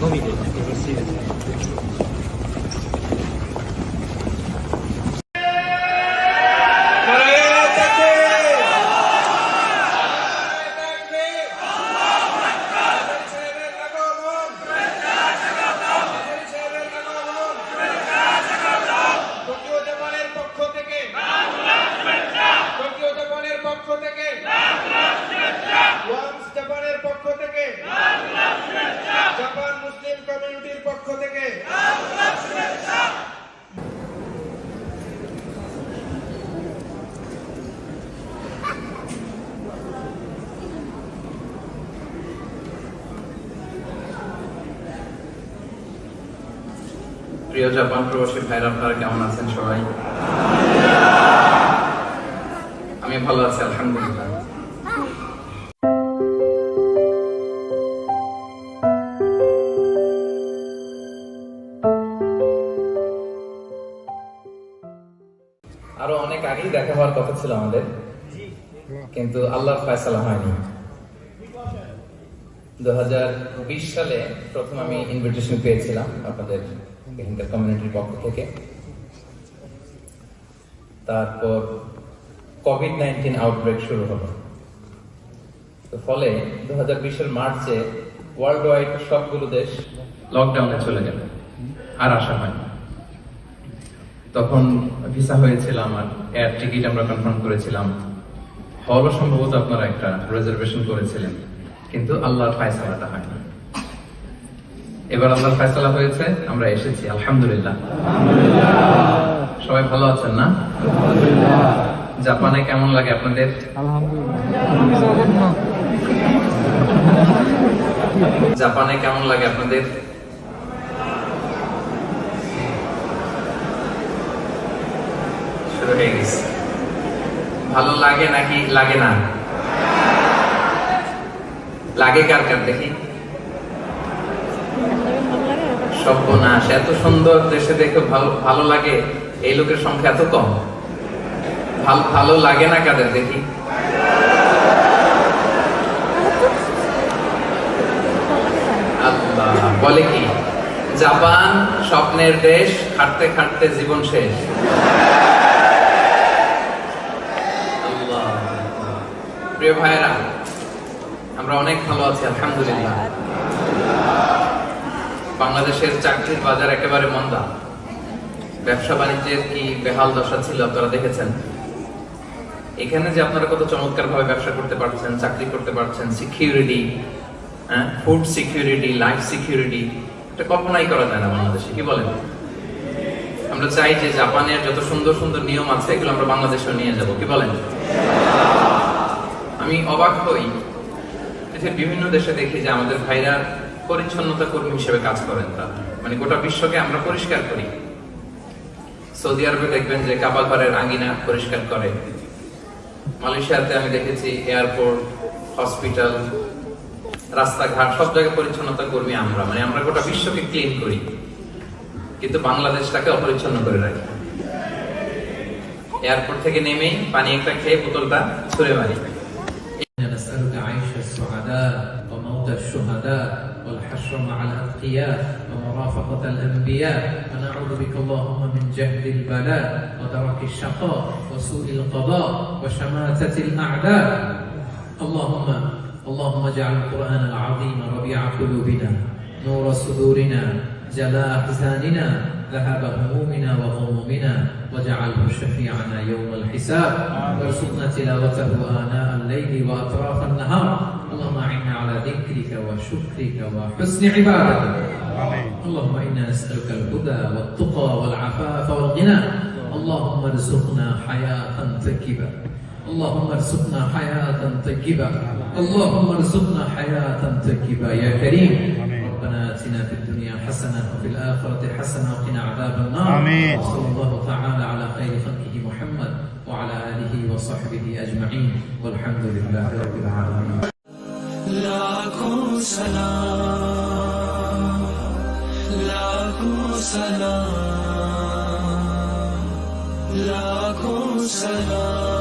のみでよろしいですか প্রিয় জাপান প্রবাসী ভাইরা, আপনারা কেমন আছেন সবাই? আমি ভালো আছি, আলহামদুলিল্লাহ। আরও অনেক আগেই দেখা হওয়ার কথা ছিল আমাদের, কিন্তু আল্লাহর ফয়সালা হয়নি। সালে প্রথম আমি ইনভিটেশন পেয়েছিলাম আপনাদের এখানকার কমিউনিটির পক্ষ থেকে। তারপর কোভিড আউটব্রেক শুরু হলো। তো ফলে দু মার্চে ওয়ার্ল্ড ওয়াইড সবগুলো দেশ লকডাউনে চলে গেল, আর আসা হয়নি। তখন ভিসা হয়েছিল আমার এয়ার টিকিট আমরা কনফার্ম করেছিলাম। হলও সম্ভবত আপনারা একটা রিজার্ভেশন করেছিলেন। কিন্তু আল্লাহর ফায়সালাটা হয়নি এবার আল্লাহর ফায়সালা হয়েছে আমরা এসেছি আলহামদুলিল্লাহ। সবাই ভালো আছেন না? জাপানে কেমন লাগে আপনাদের? জাপানে কেমন লাগে আপনাদের? শুরু হয়ে গেছে। ভালো লাগে নাকি লাগে না? লাগে কার কার দেখি? সর্বনাশ, এত সুন্দর দেশে দেখে ভালো ভালো লাগে। এই লোকের সংখ্যা এত কম। ভালো ভালো লাগে না কাদের দেখি? বলে কি? জাপান স্বপ্নের দেশ খাটতে খাটতে জীবন শেষ। প্রিয় ভাইরা আমরা অনেক ভালো আছি, আলহামদুলিল্লাহ। বাংলাদেশের চাকরির বাজার একেবারে মন্দা। ব্যবসা বাণিজ্যের কি বেহাল দশা ছিল আপনারা দেখেছেন? এখানে যে আপনারা কত চমৎকার ভাবে ব্যবসা করতে পারছেন, চাকরি করতে পারছেন security food security life security এটা কল্পনাই করা যায় না বাংলাদেশে, কি বলেন? আমরা চাই যে জাপানের যত সুন্দর সুন্দর নিয়ম আছে, এগুলো আমরা বাংলাদেশেও নিয়ে যাব, কি বলেন? আমি অবাক হই যে বিভিন্ন দেশে দেখি যে আমাদের ভাইরা পরিচ্ছন্নতা কর্মী হিসেবে কাজ করেন তা মানে গোটা বিশ্বকে আমরা পরিষ্কার করি। সৌদি আরবে দেখবেন যে কাবা ঘরের আঙিনা পরিষ্কার করে। মালয়েশিয়াতে আমি দেখেছি এয়ারপোর্ট, হসপিটাল, রাস্তাঘাট, সব জায়গায় পরিচ্ছন্নতা কর্মী আমরা। মানে আমরা গোটা বিশ্বকে ক্লিন করি। কিন্তু বাংলাদেশটাকে অপরিচ্ছন্ন করে রাখি। এয়ারপোর্ট থেকে নেমেই পানি একটা খেয়ে বোতলটা ছুঁড়ে মারি। نسألك عيش السعداء وموت الشهداء والحشر مع الأتقياء ومرافقة الأنبياء. ونعوذ بك اللهم من جهد البلاء ودرك الشقاء وسوء القضاء وشماتة الأعداء. اللهم اللهم اجعل القرآن العظيم ربيع قلوبنا نور صدورنا جلاء أحزاننا ذهاب همومنا وغمومنا واجعله شفيعنا يوم الحساب. وارزقنا تلاوته آناء الليل وأطراف النهار. اللهم أعنا على ذكرك وشكرك وحسن عبادتك. اللهم إنا نسألك الهدى والتقى والعفاف والغنى. اللهم ارزقنا حياة طيبة. اللهم ارزقنا حياة طيبة. اللهم ارزقنا حياة طيبة يا كريم. ربنا آتنا في الدنيا حسنة وفي الآخرة حسنة وقنا عذاب النار. آمين. وصلى الله تعالى على خير خلقه محمد وعلى آله وصحبه أجمعين. والحمد لله رب العالمين. لكم سلام لكم سلام لكم سلام